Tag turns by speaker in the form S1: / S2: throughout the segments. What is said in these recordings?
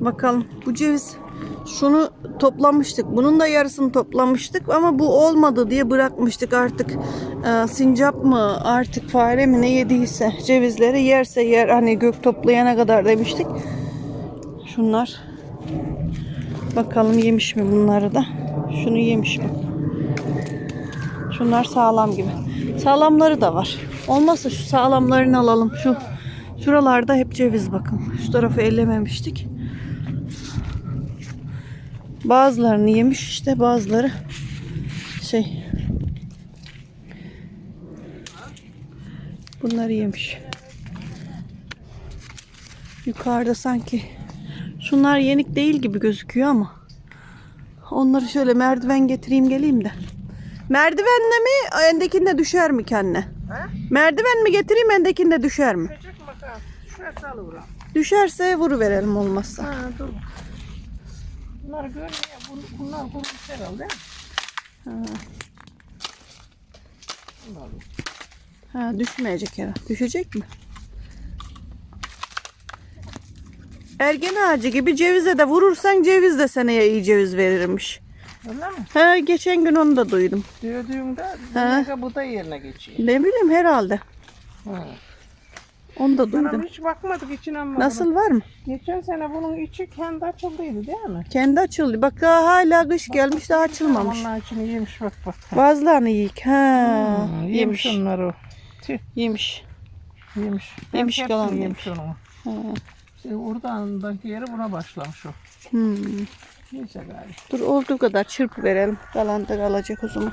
S1: Bakalım bu ceviz şunu toplamıştık. Bunun da yarısını toplamıştık ama bu olmadı diye bırakmıştık artık. Ee, sincap mı artık fare mi ne yediyse cevizleri yerse yer hani gök toplayana kadar demiştik. Şunlar bakalım yemiş mi bunları da. Şunu yemiş mi? Şunlar sağlam gibi. Sağlamları da var. Olmazsa şu sağlamlarını alalım. Şu şuralarda hep ceviz bakın. Şu tarafı ellememiştik. Bazılarını yemiş işte bazıları şey bunları yemiş. Yukarıda sanki şunlar yenik değil gibi gözüküyor ama onları şöyle merdiven getireyim geleyim de. Merdivenle mi endekinde düşer mi kendine? Merdiven mi getireyim endekinde düşer mi? Düşerse vuru verelim olmazsa.
S2: Ha dur. Bunlar görmüyor. Bun- Bunlar kurumuş herhalde.
S1: Ha.
S2: Bunlar.
S1: Ha düşmeyecek herhalde. Düşecek mi? Ergen ağacı gibi cevize de vurursan ceviz de seneye iyi ceviz verirmiş.
S2: Öyle mi?
S1: Ha geçen gün onu da duydum.
S2: Dövdüğümde
S1: ha.
S2: bu da yerine geçiyor.
S1: Ne bileyim herhalde.
S2: Ha.
S1: Onu da duydum.
S2: hiç bakmadık içine ama.
S1: Nasıl var mı?
S2: Geçen sene bunun içi kendi açıldıydı değil mi?
S1: Kendi açıldı. Bak daha hala kış gelmiş daha açılmamış.
S2: Onun içini yemiş bak bak.
S1: Bazılarını yiyik. Ha,
S2: Hmm,
S1: yemiş.
S2: yemiş onları. Tüh,
S1: Yemiş.
S2: yemiş.
S1: Yemiş kalan
S2: yemiş onu.
S1: Ha.
S2: İşte oradan yeri buna başlamış o.
S1: Hmm.
S2: Neyse gari.
S1: Dur olduğu kadar çırp verelim. Kalan da kalacak o zaman.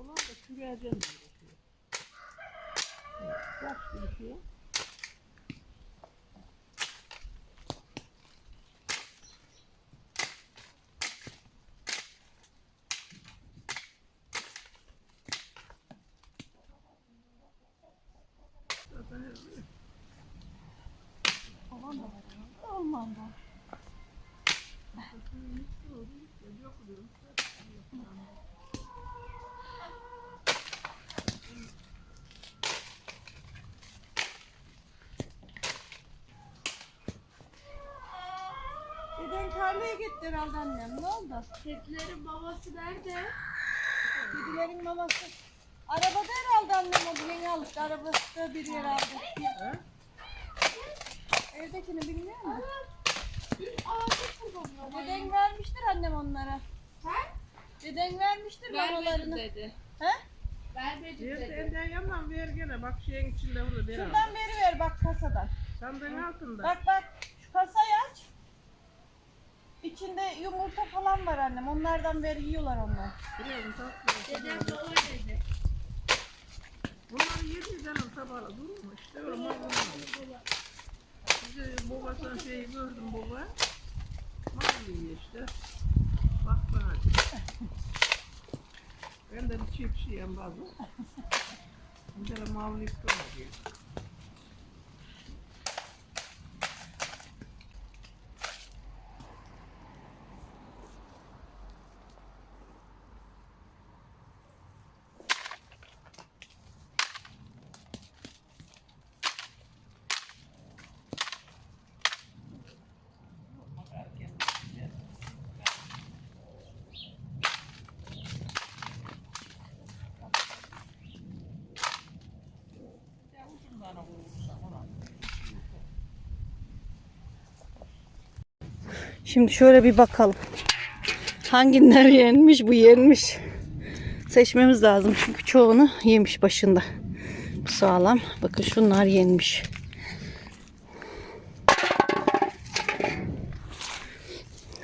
S2: Onlar da çürüyeceğim diyor. Kaç bir şey?
S1: Olmam da. Deden gitti herhalde annem. Ne oldu?
S3: Kedilerin babası nerede?
S1: Kedilerin maması. Arabada herhalde annem o yeni alıştı. Arabada bir yer aldı. Evdekini bilmiyor musun? Deden vermiştir annem onlara.
S3: Ha?
S1: Deden vermiştir mamalarını.
S3: dedi.
S1: He?
S3: Vermedim
S2: Bir
S3: dedi.
S2: elden yandan ver gene. Bak şeyin içinde burada bir
S1: Şuradan veri ver bak kasadan.
S2: Sandığın altında.
S1: Bak bak. İçinde yumurta falan var annem. Onlardan ver yiyorlar onlar.
S2: Biliyorum tatlı.
S3: Dedem de öyle dedi.
S2: Bunları yedi canım sabahla durur mu? İşte öyle mal Bizi babasının şeyi gördüm baba. Yiyor işte. Bak bana. Ben de bir çift şeyim bazı. Bir de mal yıktım
S1: Şimdi şöyle bir bakalım. Hangiler yenmiş bu yenmiş. Seçmemiz lazım çünkü çoğunu yemiş başında. Bu sağlam. Bakın şunlar yenmiş.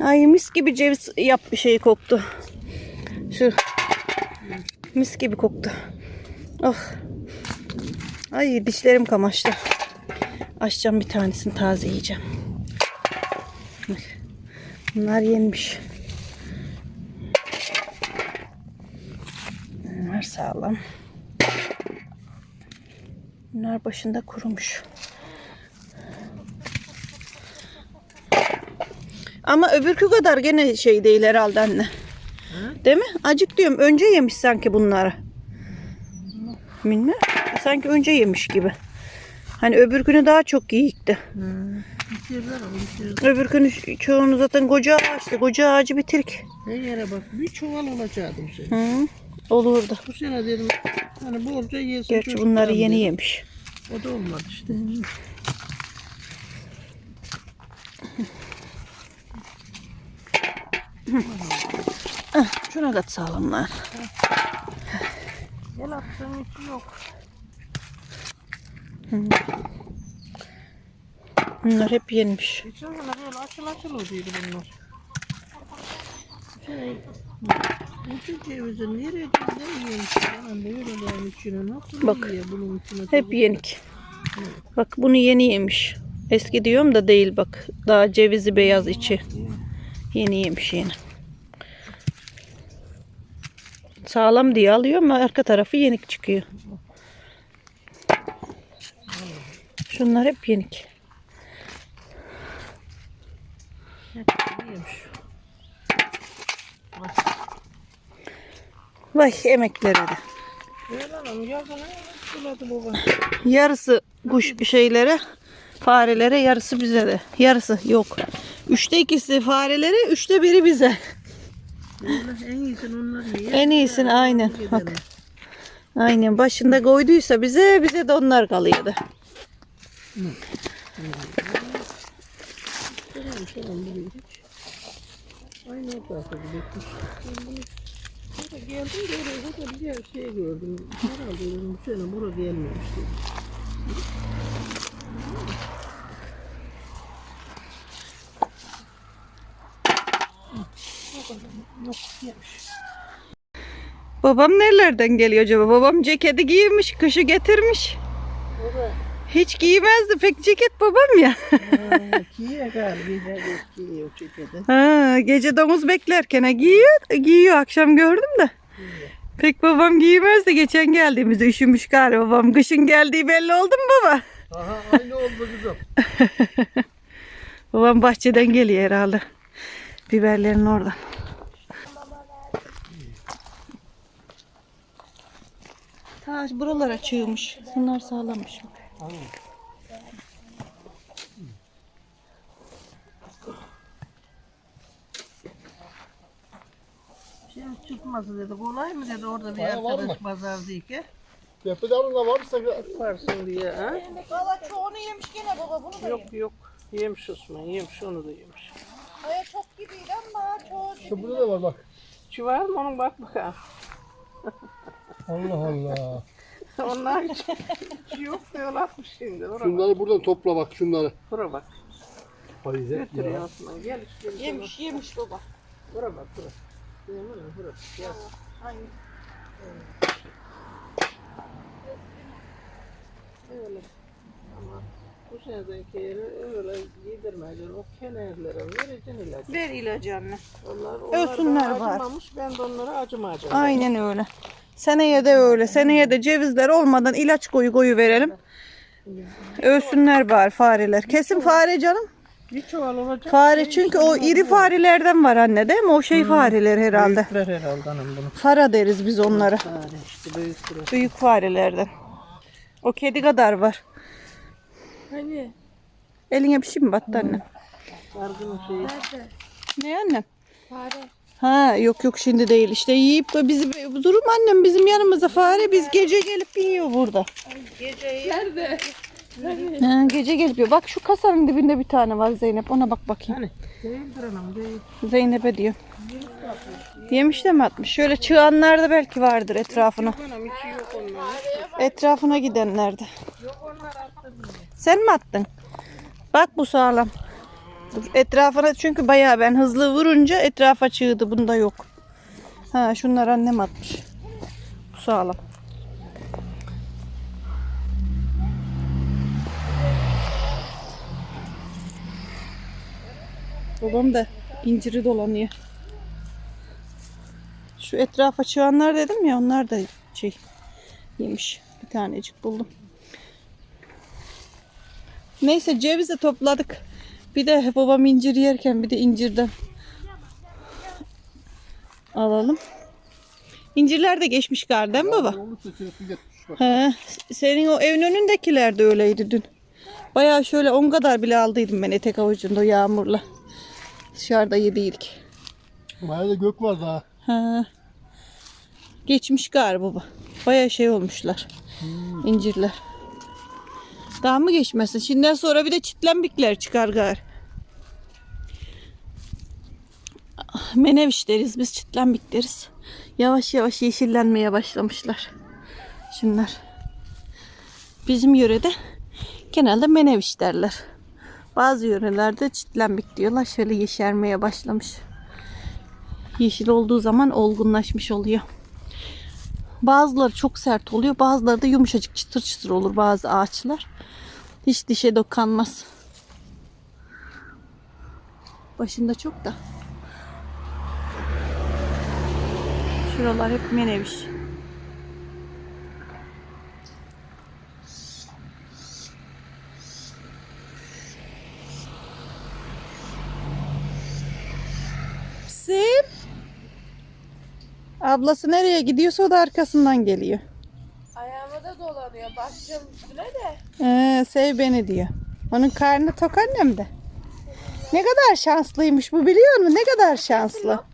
S1: Ay mis gibi ceviz yap bir şey koktu. Şu mis gibi koktu. Oh. Ay dişlerim kamaştı. Açacağım bir tanesini taze yiyeceğim. Bunlar yenmiş. Bunlar sağlam. Bunlar başında kurumuş. Ama öbürkü kadar gene şey değil herhalde anne. Değil mi? Acık diyorum. Önce yemiş sanki bunları. Bilmiyorum. Sanki önce yemiş gibi. Hani öbürkünü daha çok
S2: bitirler.
S1: Öbürkünü çoğunu zaten koca ağaçtı. Koca ağacı bitirik.
S2: Her yere bak. Bir çuval olacaktı bu sene.
S1: Hı, olurdu.
S2: Bu sene dedim hani bolca yesin.
S1: Gerçi bunları yeni
S2: dedim.
S1: yemiş.
S2: O da olmadı işte.
S1: Şuna kat sağlamlar.
S2: Gel attığın içi yok.
S1: Bunlar hep yenmiş.
S2: Geçen sene böyle açıl açıl oluyordu bunlar. Şey, bu cevizin nereye ne yiyormuş? Yani böyle yani içine nasıl
S1: Bak,
S2: yiyor bunun içine?
S1: Hep yenik. Bak bunu yeni yemiş. Eski diyorum da değil bak. Daha cevizi beyaz içi. Yeni yemiş yeni. Sağlam diye alıyor ama arka tarafı yenik çıkıyor. Şunlar hep yenik.
S2: Hep yiyormuş.
S1: Vay emeklere de. Yarısı kuş şeylere, farelere, yarısı bize de. Yarısı yok. Üçte ikisi farelere, üçte biri bize.
S2: En iyisini onlar yiyor.
S1: En iyisini aynen. Bak. Aynen başında koyduysa bize, bize de onlar kalıyordu.
S2: Aynı o. Geldim de oraya burada bir yer şey gördüm. Herhalde dedim bu sene buraya gelmemişti. Yok yemiş.
S1: Babam nerelerden geliyor acaba? Babam ceketi giymiş, kışı getirmiş. Hiç giymezdi pek ceket babam ya.
S2: Kiye galiba o çekede.
S1: Ha, gece domuz beklerken giyiyor, giyiyor akşam gördüm de. Pek babam giymezdi geçen geldiğimizde üşümüş galiba babam. Kışın geldiği belli oldu mu baba?
S2: Aha aynı oldu kızım.
S1: Babam bahçeden geliyor herhalde. Biberlerin oradan. Ta buralara çığmış. Bunlar sağlammış.
S2: Şey çıkması dedi. Kolay mı dedi orada bir
S4: Bayağı var
S2: arkadaş pazardayken.
S4: Tepe da varsa
S2: Yaparsın diye ha?
S1: Valla çoğunu yemiş gene baba bunu
S2: Yok yok. Yemiş Osman. Yemiş onu da yemiş.
S1: Aya çok gibiydi ama çoğu
S4: işte burada da var bak.
S2: Şu var mı onun bak bakalım.
S4: Allah Allah.
S2: Onlar hiç, hiç yok diyorlarmış şimdi. Oraya bak.
S4: Şunları buradan topla bak şunları.
S2: Bura bak. Götürüyor
S4: ya.
S2: Osman. Gel işte.
S1: yemiş yemiş baba.
S2: Bura bak bura. Yemin ederim bura. Gel. Öyle. Ama bu senedeki yeri öyle yedirmeyeceksin. O kenarlara vereceksin ilacı.
S1: Ver ilacı anne.
S2: Onlar, onlar
S1: Ölsünler var.
S2: acımamış. Ben de onlara acımayacağım.
S1: Aynen öyle. Seneye de öyle. Seneye de cevizler olmadan ilaç koyu koyu verelim. Ölsünler bari fareler. Kesin fare canım.
S2: Bir çuval olacak.
S1: Fare çünkü o iri farelerden var anne değil mi? O şey fareler herhalde.
S2: Büyükler herhalde hanım bunu.
S1: Fara deriz biz onlara.
S2: Fare işte büyük burası.
S1: Büyük farelerden. O kedi kadar var.
S3: Hani?
S1: Eline bir şey mi battı anne?
S2: Sargının şeyi.
S3: Nerede?
S1: Ne annem?
S3: Fare.
S1: Ha yok yok şimdi değil. İşte yiyip de bizi durum annem bizim yanımızda fare biz gece gelip yiyor burada.
S2: Geceyi
S3: Nerede?
S1: Ha, gece gelip Bak şu kasanın dibinde bir tane var Zeynep. Ona bak bakayım.
S2: Hani.
S1: Zeynep'e diyor. Yemiş de mi atmış? Şöyle çığanlar da belki vardır etrafına. Etrafına gidenlerde. Sen mi attın? Bak bu sağlam. Etrafına çünkü bayağı ben hızlı vurunca etrafa çığdı. Bunda yok. Ha şunlar annem atmış. Sağlam. Babam da inciri dolanıyor. Şu etrafa çıkanlar dedim ya onlar da şey yemiş. Bir tanecik buldum. Neyse ceviz de topladık. Bir de babam incir yerken bir de incirden alalım. İncirler de geçmiş galiba değil mi baba? He, senin o evin önündekiler de öyleydi dün. Bayağı şöyle on kadar bile aldıydım ben etek avucunda yağmurla. Dışarıda yediydik.
S4: Bayağı da gök var daha.
S1: Ha. Geçmiş galiba baba. Bayağı şey olmuşlar. İncirler. Daha mı geçmesin? Şimdiden sonra bir de çitlenbikler çıkar gar. Ah, Meneviş deriz biz çitlenbik deriz. Yavaş yavaş yeşillenmeye başlamışlar. Şunlar. Bizim yörede genelde meneviş derler. Bazı yörelerde çitlenbik diyorlar. Şöyle yeşermeye başlamış. Yeşil olduğu zaman olgunlaşmış oluyor. Bazıları çok sert oluyor. Bazıları da yumuşacık çıtır çıtır olur bazı ağaçlar. Hiç dişe dokanmaz. Başında çok da. Şuralar hep meneviş. Ablası nereye gidiyorsa o da arkasından geliyor.
S3: Ayağıma da dolanıyor. Başlayacağım üstüne de.
S1: Ee, sev beni diyor. Onun karnı tok annem de. Ne kadar şanslıymış bu biliyor musun? Ne kadar şanslı.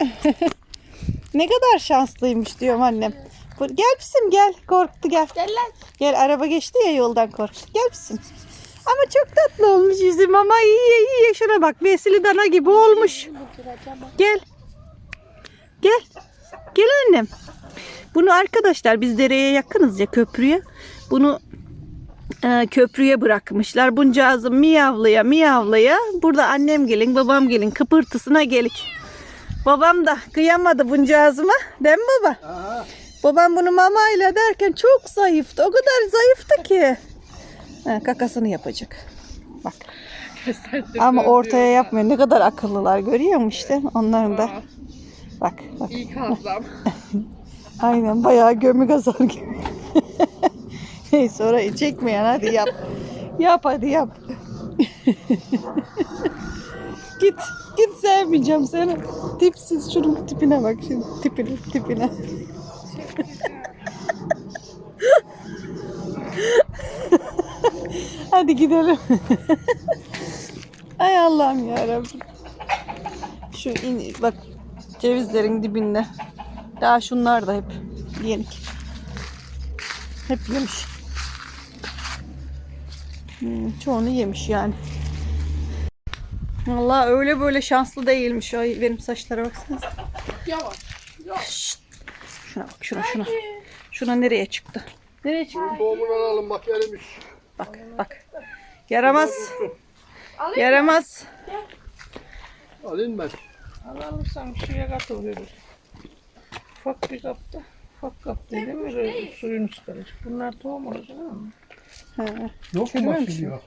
S1: ne kadar şanslıymış diyorum annem. Gel bizim gel. Korktu gel.
S3: Gel lan.
S1: Gel araba geçti ya yoldan korktu. Gel bizim. Ama çok tatlı olmuş yüzüm ama iyi iyi. Şuna bak besili dana gibi olmuş. Gel. Gel. Gel annem. Bunu arkadaşlar biz dereye yakınız ya köprüye. Bunu e, köprüye bırakmışlar. Buncağızım miyavlaya miyavlaya. Burada annem gelin babam gelin kıpırtısına gelik. Babam da kıyamadı buncağızıma. Değil mi baba?
S4: Aha.
S1: Babam bunu mamayla derken çok zayıftı. O kadar zayıftı ki. Ha, kakasını yapacak. Bak. Ama ortaya yapmıyor. Ne kadar akıllılar görüyor musun işte? Onların da. Bak bak.
S2: İlk hazlam.
S1: Aynen bayağı gömü gazar gibi. Neyse orayı çekmeyen hadi yap. Yap hadi yap. git. Git sevmeyeceğim seni. Tipsiz şunun tipine bak şimdi. Tipine tipine. hadi gidelim. Ay Allah'ım ya Şu in, bak cevizlerin dibinde. Daha şunlar da hep yenik. Hep yemiş. Hmm, çoğunu yemiş yani. Vallahi öyle böyle şanslı değilmiş. Ay benim saçlara baksanıza.
S2: Yavaş.
S1: Şşt. Şuna bak şuna şuna. Şuna nereye çıktı? Nereye çıktı?
S4: Tohumunu alalım bak erimiş.
S1: Bak bak. Yaramaz. Yaramaz.
S4: Alayım ben.
S2: Al alırsan suya katılıyoruz. Ufak bir kapta. Ufak kap değil mi? Böyle suyunu çıkarır. Bunlar tohum olacak ama.
S1: Ha.
S4: Yok mu diyor.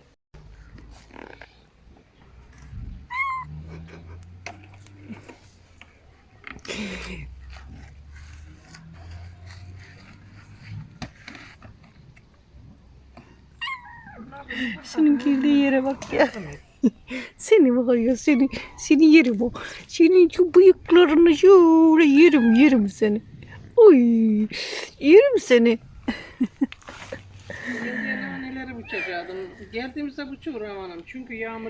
S1: Senin girdiği yere bak ya. Seni var ya seni. Seni yerim o. Senin şu bıyıklarını şöyle yerim yerim seni. Oy. Yerim seni.
S2: Geldiğinde neleri bıçacaktım. Geldiğimizde bıçak Raman'ım. Çünkü yağmur